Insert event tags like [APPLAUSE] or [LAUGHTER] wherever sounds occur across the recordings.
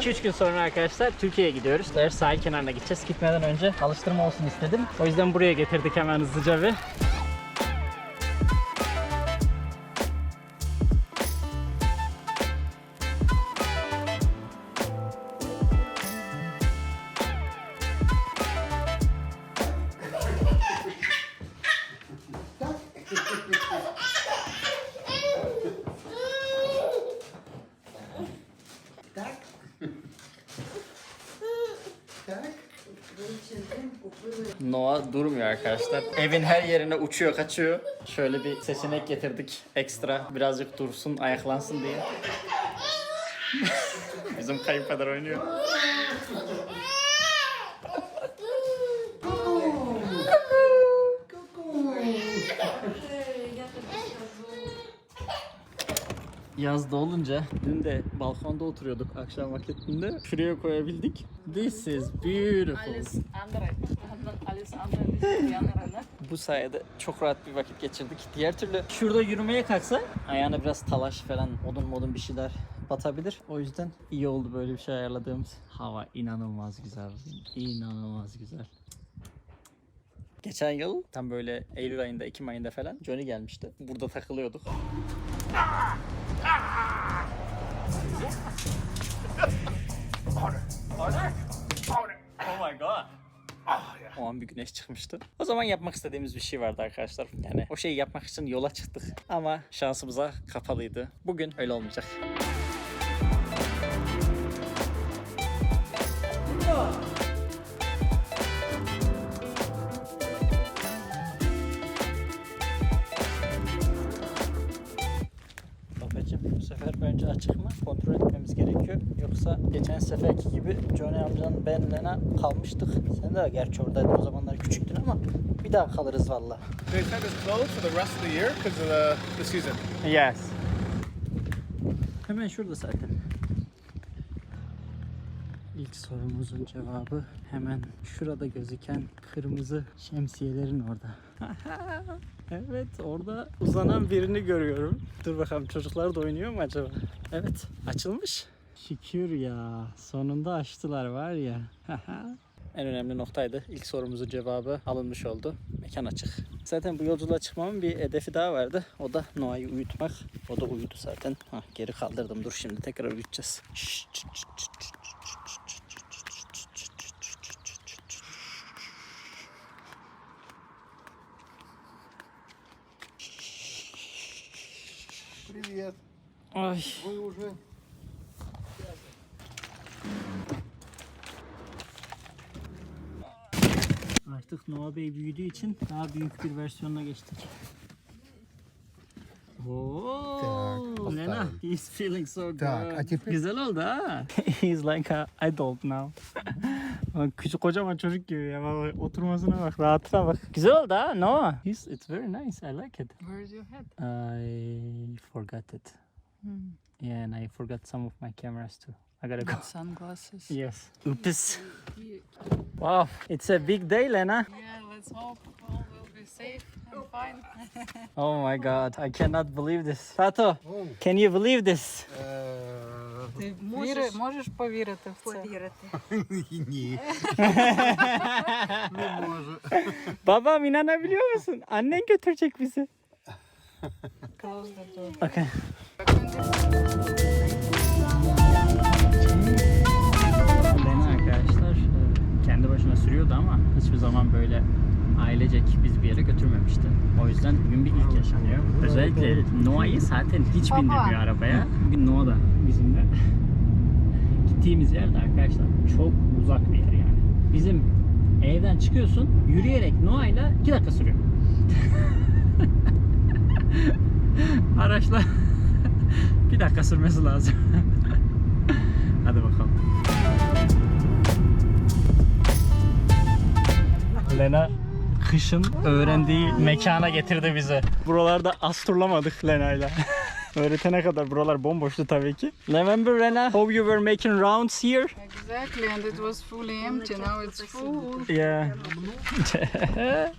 2-3 gün sonra arkadaşlar Türkiye'ye gidiyoruz. Eğer sahil kenarına gideceğiz. Gitmeden önce alıştırma olsun istedim. O yüzden buraya getirdik hemen hızlıca bir. Noah durmuyor arkadaşlar. Evin her yerine uçuyor, kaçıyor. Şöyle bir seçenek getirdik ekstra. Birazcık dursun, ayaklansın diye. [LAUGHS] Bizim kayınpeder oynuyor. Yazda olunca dün de balkonda oturuyorduk akşam vakitinde. Şuraya koyabildik. This is beautiful. Ne? Bu sayede çok rahat bir vakit geçirdik. Diğer türlü şurada yürümeye kalksa ayağına biraz talaş falan odun modun bir şeyler batabilir. O yüzden iyi oldu böyle bir şey ayarladığımız. Hava inanılmaz güzel. İnanılmaz güzel. Geçen yıl tam böyle Eylül ayında, Ekim ayında falan Johnny gelmişti. Burada takılıyorduk. O an bir güneş çıkmıştı. O zaman yapmak istediğimiz bir şey vardı arkadaşlar. Yani o şeyi yapmak için yola çıktık. Ama şansımıza kapalıydı. Bugün öyle olmayacak. Babacım gerekiyor. Yoksa geçen seferki gibi Johnny amcanın ben Lena kalmıştık. Sen de gerçi oradaydın o zamanlar küçüktün ama bir daha kalırız valla. They said it's closed for the rest of the year because of the, the season. Yes. Hemen şurada zaten. İlk sorumuzun cevabı hemen şurada gözüken kırmızı şemsiyelerin orada. [LAUGHS] evet orada uzanan birini görüyorum. Dur bakalım çocuklar da oynuyor mu acaba? Evet açılmış. Şükür ya sonunda açtılar var ya. [LAUGHS] en önemli noktaydı. İlk sorumuzun cevabı alınmış oldu. Mekan açık. Zaten bu yolculuğa çıkmamın bir hedefi daha vardı. O da Noah'yı uyutmak. O da uyudu zaten. Hah, geri kaldırdım. Dur şimdi tekrar uyutacağız. Şşş, çıt, çıt, çıt, çıt, Привет. Ay. Вы уже Artık Noah Bey büyüdüğü için daha büyük bir versiyonuna geçtik. Oo, Lena, he's feeling so good. Так, а теперь- Güzel oldu ha. [LAUGHS] he's like a adult now. [LAUGHS] Bak, Küçük kocaman çocuk gibi ya. Bak, oturmasına bak, rahatına bak. Güzel oldu ha Noah. He's, it's very nice. I like it. Where's your head? I forgot it. Yeah, and I forgot some of my cameras too. I gotta go. Sunglasses. Yes. Oops. Wow, it's a big day, Lena. Yeah, let's hope all will be safe and fine. [LAUGHS] Oh my god, I cannot believe this. Tato, can you believe this? Ти можеш, можеш повірити в це? [LAUGHS] Ні. Не можу. Babam inanabiliyor musun? Annen götürecek bizi. Close the door. Okay. Özellikle Noah'yı zaten hiç Baba. bindirmiyor arabaya. Bugün Noah da bizimle. [LAUGHS] Gittiğimiz yer de arkadaşlar çok uzak bir yer yani. Bizim evden çıkıyorsun yürüyerek Noah'yla 2 dakika sürüyor. [LAUGHS] Araçla [LAUGHS] bir dakika sürmesi lazım. Hadi bakalım. Lena kışın öğrendiği mekana getirdi bizi. Buralarda az turlamadık Lena'yla. [LAUGHS] Öğretene kadar buralar bomboştu tabii ki. Remember Rena, how you were making rounds here? Exactly, and it was fully empty. Now it's full. Yeah. [LAUGHS]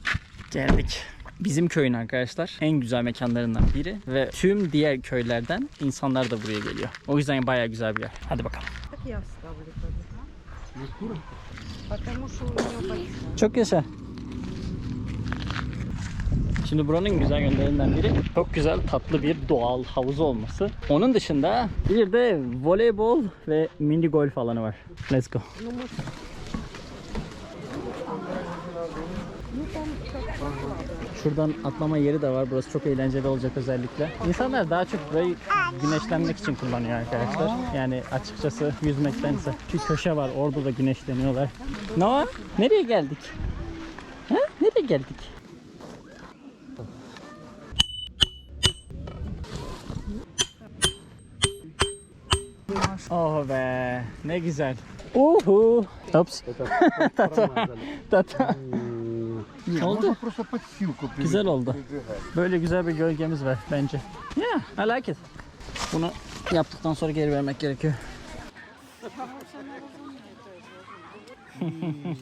Geldik bizim köyün arkadaşlar en güzel mekanlarından biri ve tüm diğer köylerden insanlar da buraya geliyor. O yüzden bayağı güzel bir yer. Hadi bakalım. Çok yaşa. Şimdi buranın güzel yönlerinden biri çok güzel tatlı bir doğal havuz olması. Onun dışında bir de voleybol ve mini golf alanı var. Let's go. Şuradan atlama yeri de var. Burası çok eğlenceli olacak özellikle. İnsanlar daha çok burayı güneşlenmek için kullanıyor arkadaşlar. Yani açıkçası yüzmektense. Şu köşe var. Orada da güneşleniyorlar. Noah, nereye geldik? Ha? Nereye geldik? Oh be ne güzel. Uhu. Ops. Tata. Tata. Hmm. oldu? Güzel oldu. Böyle güzel bir gölgemiz var bence. Yeah, I like it. Bunu yaptıktan sonra geri vermek gerekiyor. Hmm.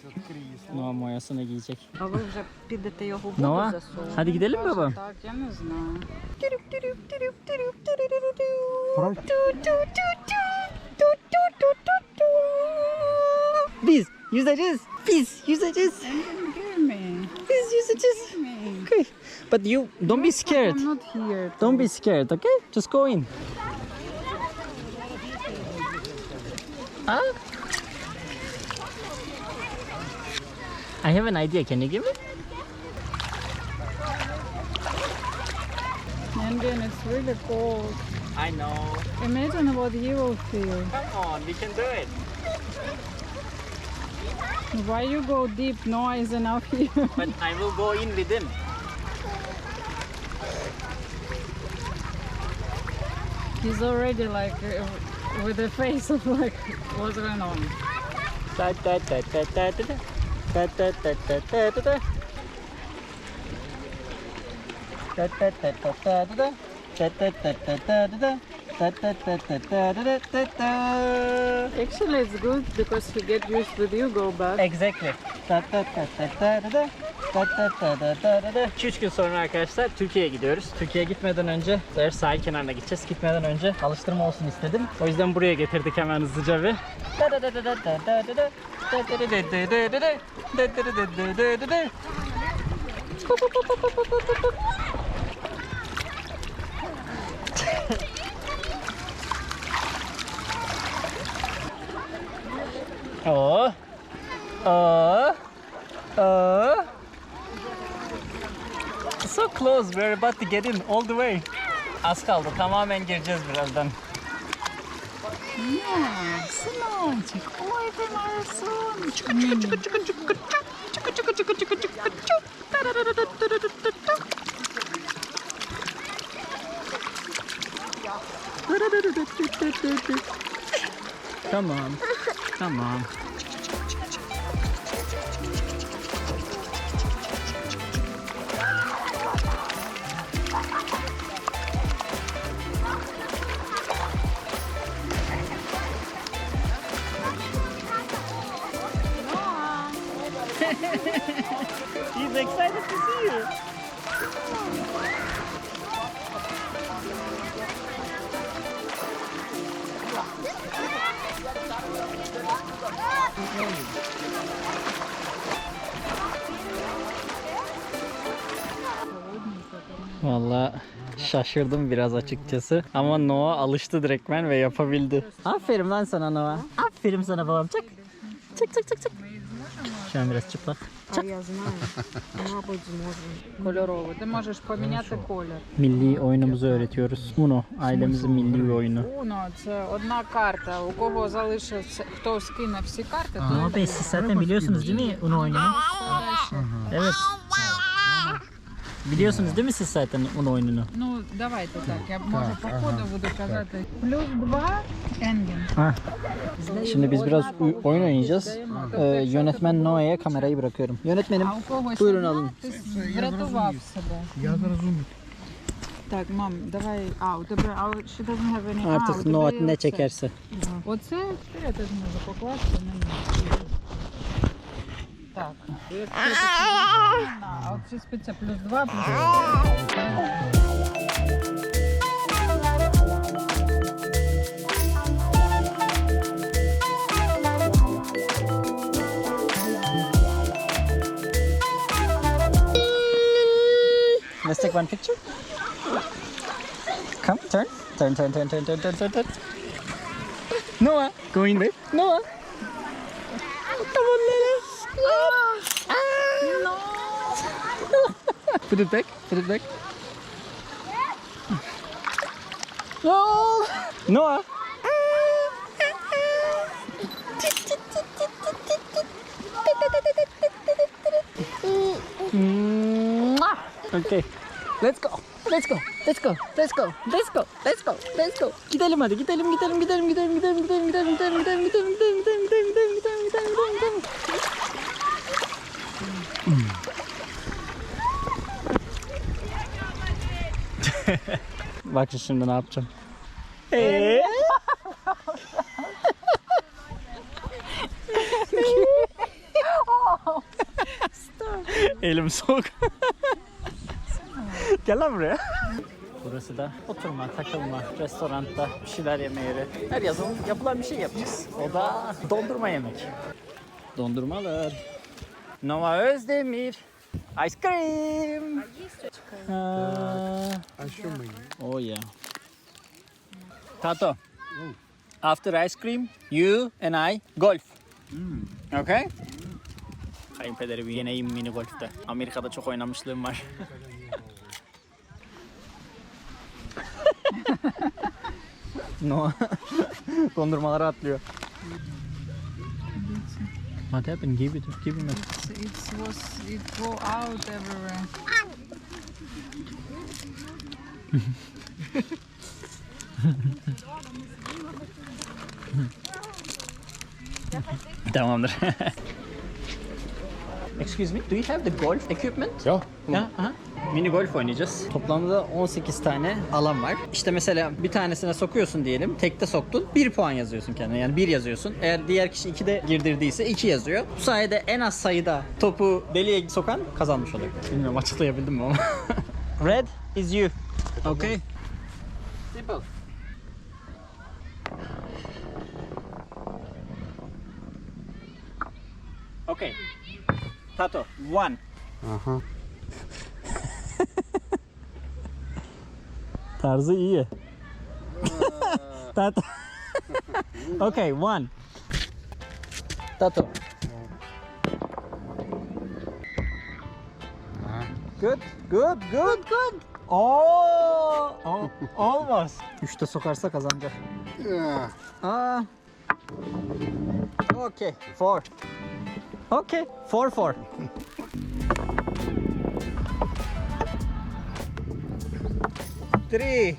Дивись, відкриє. Noah moyasını giyecek. А ви вже підете його в воду Noah, засовувати? hadi gidelim baba. Так, я не знаю. Biz yüzeceğiz. Biz yüzeceğiz. Give me. Biz yüzeceğiz. me. Okay. But you don't be scared. I'm not here. Don't be scared, okay? Just go in. Ah. I have an idea. Can you give me? And then it's really cold. I know. Imagine what you will feel. Come on, we can do it. Why you go deep? No is enough here. [LAUGHS] But I will go in with him. He's already like uh, with a face of like, what's going on? Da da da Actually, it's good because you get used with you go back. Exactly. 2-3 gün sonra arkadaşlar Türkiye'ye gidiyoruz. Türkiye'ye gitmeden önce Zayıf sahil kenarına gideceğiz. Gitmeden önce alıştırma olsun istedim. O yüzden buraya getirdik hemen hızlıca bir. Oo. Oo. Oo so close. We're about to get in all the way. Az kaldı. Tamamen gireceğiz birazdan. Yeah, Simon, check all şaşırdım biraz açıkçası. Ama Noah alıştı direktmen ve yapabildi. Aferin lan sana Noah. Aferin sana babam. Çık. Çık çık çık çık. Şu an biraz çıplak. А я знаю. Мабуть, зможемо. Кольоровий. Ти можеш поміняти колір. Milli oyunumuzu öğretiyoruz. Uno, ailemizin milli bir oyunu. Uno це одна карта. У кого залишиться, хто скине всі карти, то Noah Bey siz zaten biliyorsunuz değil mi Uno oyununu? Evet. Biliyorsunuz değil mi siz zaten Uno oyununu? Ну, давайте так. Я може по ходу буду казати. Плюс два енгін. Şimdi biz biraz uy- oyun oynayacağız. Ee, yönetmen Noah'ya kamerayı bırakıyorum. Yönetmenim А у когось Бюро нема, налом. ти врятував себе. Я зрозумів. Так, мам, давай. А, у тебе, а ще doesn't have any. а, у artık тебе Noah є ne оце. çekerse. Оце що я теж можу покласти. Не можу. Так. А от ці спиться плюс 2, плюс Let's take one picture. Come, turn. Turn, turn, turn, turn, turn, turn, turn, turn. Noah, go in, babe. Noah. Come on, Lily. No. put it back. Put it back. No. Noah. Okay. Let's go. Let's go. Let's go. Let's go. Let's go. Let's go. Let's go. Gidelim hadi. Gidelim, gidelim, gidelim, gidelim, gidelim, gidelim, gidelim, gidelim, gidelim, gidelim, gidelim, gidelim, gidelim, gidelim, gidelim, gidelim, gidelim, [LAUGHS] Bak şimdi ne yapacağım. Ee? Elim soğuk. Gel lan buraya. Burası da oturma, takılma, restoranda bir şeyler yeme yeri. Her yazın yapılan bir şey yapacağız. O da dondurma yemek. Dondurmalar. Nova Özdemir. Ice cream. Aa, oh yeah. Tato. After ice cream, you and I golf. Okay? Kayınpederi bir yeneyim mini golfte. Amerika'da çok oynamışlığım var. [LAUGHS] no. [LAUGHS] Dondurmalara atlıyor. What happened? Give it, give him a... It was, it go out everywhere. [LAUGHS] Tamamdır. [LAUGHS] Excuse me, do you have the golf equipment? Ha, aha. Mini golf oynayacağız. Toplamda 18 tane alan var. İşte mesela bir tanesine sokuyorsun diyelim. Tekte soktun. 1 puan yazıyorsun kendine. Yani 1 yazıyorsun. Eğer diğer kişi 2 de girdirdiyse 2 yazıyor. Bu sayede en az sayıda topu deliğe sokan kazanmış oluyor. Bilmiyorum açıklayabildim mi ama. [LAUGHS] Red is you. Okay. Simple. Okay. Tato, one. Aha. [LAUGHS] Tarzı iyi. Uh. [LAUGHS] Tato. [LAUGHS] okay, one. Tato. Good, good, good, good. Oo, oh, almost. Üçte sokarsa kazanacak. Ja. Aa. Okay, four. Okay, four, four. Three,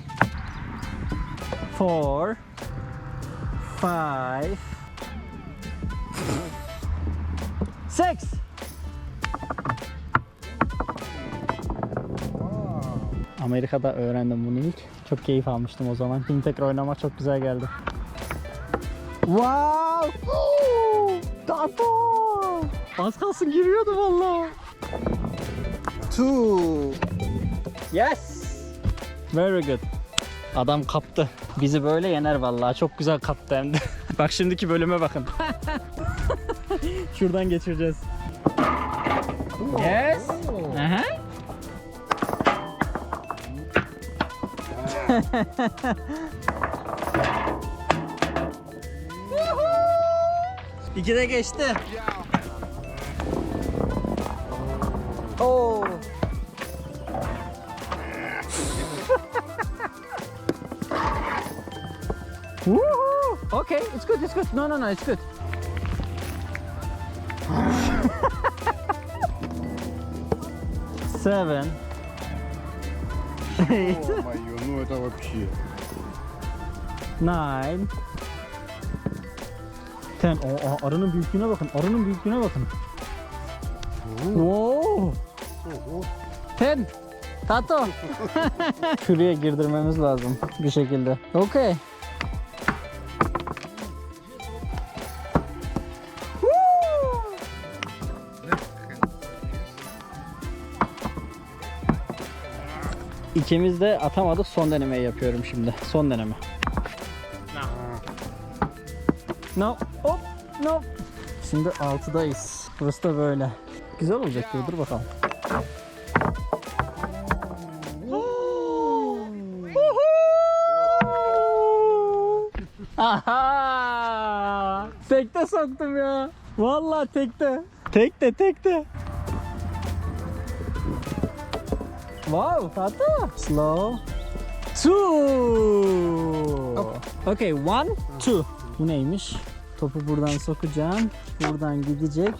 four, five, six. Amerika'da öğrendim bunu ilk. Çok keyif almıştım o zaman. Şimdi tekrar oynamak çok güzel geldi. Wow! Tato! Az kalsın giriyordu valla. Two. Yes. Very good. Adam kaptı. Bizi böyle yener vallahi. Çok güzel kaptı hem de. [LAUGHS] Bak şimdiki bölüme bakın. [LAUGHS] Şuradan geçireceğiz. Yes. [LAUGHS] İki de geçti. Oo. [LAUGHS] Woohoo! Okay, it's good, it's good. No, no, no, it's good. [LAUGHS] Seven. Eight. Oh, это вообще. Nine. Ten. O, o, arının büyüklüğüne bakın. Arının büyüklüğüne bakın. Wow. Ten. Tato. [LAUGHS] Şuraya girdirmemiz lazım bir şekilde. Okay. İkimiz de atamadık. Son denemeyi yapıyorum şimdi. Son deneme. No. Hop. No. Şimdi 6'dayız. Burası da böyle. Güzel olacak gibi. Dur bakalım. Aha! Tekte soktum ya. Vallahi tekte. Tekte tekte. Wow, tatlı. Slow. Two. Okay, one, two. Bu neymiş? Topu buradan sokacağım. Buradan gidecek.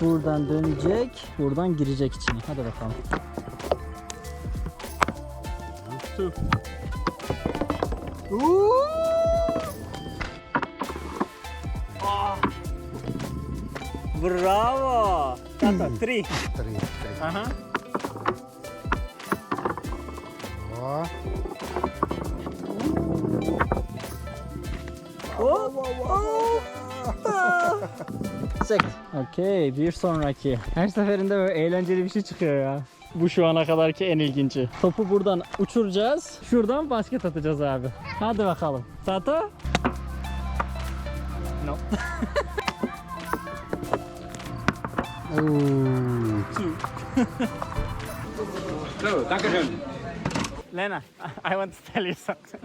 Buradan dönecek. Buradan girecek içine. Hadi bakalım. Two. Ah. Bravo. Tata, three. Three. Aha. Aa. Sek. Okey bir sonraki. Her seferinde böyle eğlenceli bir şey çıkıyor ya. Bu şu ana kadarki en ilginci. Topu buradan uçuracağız. Şuradan basket atacağız abi. Hadi bakalım. Sato. No. [LAUGHS] Oo. So, [LAUGHS] danke schön. Lena, [LAUGHS] I want to tell you something.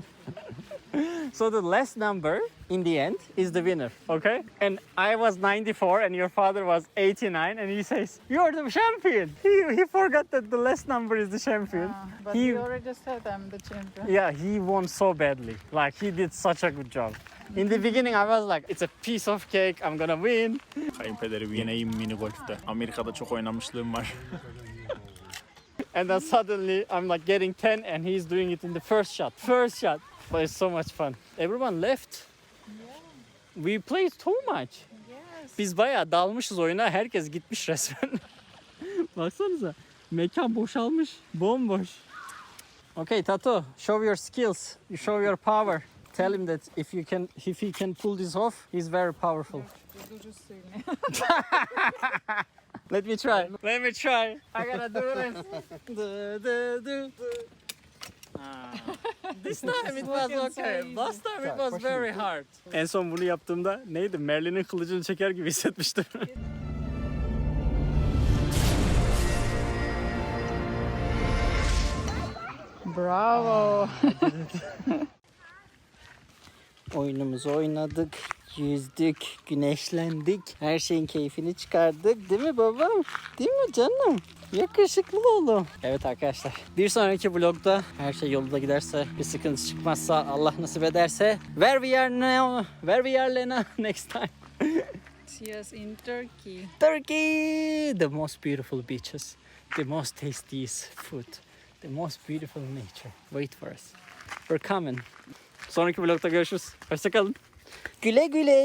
[LAUGHS] so the last number in the end is the winner, okay? And I was 94 and your father was 89 and he says, you're the champion. He, he forgot that the last number is the champion. Ah, but He- you already said I'm the champion. Yeah, he won so badly. Like he did such a good job. In the beginning I was like, it's a piece of cake, I'm gonna win. Kayınpederim yeneyim mini golfte. Amerika'da çok oynamışlığım var. [LAUGHS] And then suddenly I'm like getting 10 and he's doing it in the first shot. First shot. But it's so much fun. Everyone left. We played too much. Yes. Biz bayağı dalmışız oyuna. Herkes gitmiş resmen. Baksanıza. Mekan boşalmış. Bomboş. Okay Tato, show your skills. You show your power. Tell him that if you can if he can pull this off, he's very powerful. Let me try. Let me try. I gotta do this. do, do, do. Ah. This time it was okay. Last time it was very hard. En son bunu yaptığımda neydi? Merlin'in kılıcını çeker gibi hissetmiştim. Bravo. [LAUGHS] Oyunumuzu oynadık, yüzdük, güneşlendik. Her şeyin keyfini çıkardık. Değil mi babam? Değil mi canım? Yakışıklı oğlum. Evet arkadaşlar. Bir sonraki vlogda her şey yolunda giderse, bir sıkıntı çıkmazsa, Allah nasip ederse where we are now, where we are Lena [LAUGHS] next time. Yes, in Turkey. Turkey! The most beautiful beaches, the most tastiest food, the most beautiful nature. Wait for us. We're coming. Sonraki vlogda görüşürüz. Hoşçakalın. Güle güle.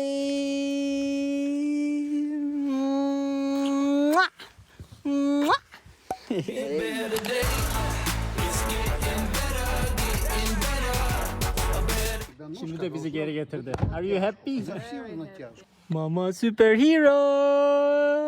Şimdi de bizi geri getirdi. Are you happy? Mama superhero.